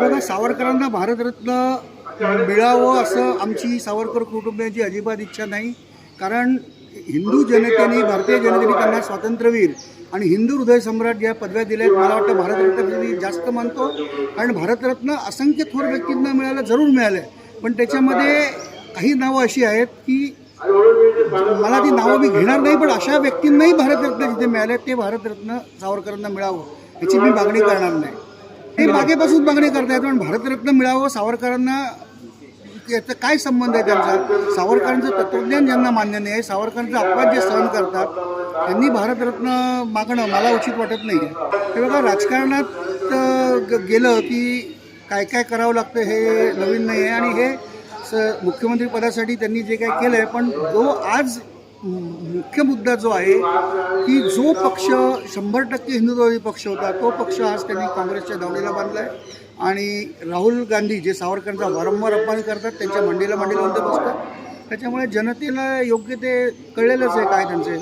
बघा सावरकरांना भारतरत्न मिळावं असं आमची सावरकर कुटुंबियांची अजिबात इच्छा नाही. कारण हिंदू जनतेने भारतीय जनतेने त्यांना स्वातंत्र्यवीर आणि हिंदू हृदय सम्राट ज्या पदव्या दिल्या आहेत मला वाटतं भारतरत्न मी जास्त मानतो. कारण भारतरत्न असंख्य थोर व्यक्तींना मिळालं जरूर मिळालं पण त्याच्यामध्ये काही नावं अशी आहेत की मला ती नावं मी घेणार नाही पण अशा व्यक्तींनाही भारतरत्न जिथे मिळाले ते भारतरत्न सावरकरांना मिळावं याची मी मागणी करणार नाही. ते मागेपासून मागणी करतायत पण भारतरत्न मिळावं सावरकरांना याचा काय संबंध आहे त्यांचा? सावरकरांचं तत्वज्ञान ज्यांना मान्य नाही आहे सावरकरांचा अपवाद जे सहन करतात त्यांनी भारतरत्न मागणं मला उचित वाटत नाही आहे हे बघा राजकारणात ग- गेलं की काय काय करावं लागतं हे नवीन नाही आहे आणि हे स मुख्यमंत्री पदासाठी त्यांनी जे काय केलं आहे पण जो आज मुख्य मुद्दा जो आहे की जो पक्ष शंभर टक्के हिंदुत्ववादी पक्ष होता तो पक्ष आज त्यांनी काँग्रेसच्या दावणीला बांधला आहे आणि राहुल गांधी जे सावरकरांचा वारंवार अपमान करतात त्यांच्या मंडीला मंडीला बसतात. त्याच्यामुळे जनतेला योग्य ते कळलेलंच आहे काय त्यांचे?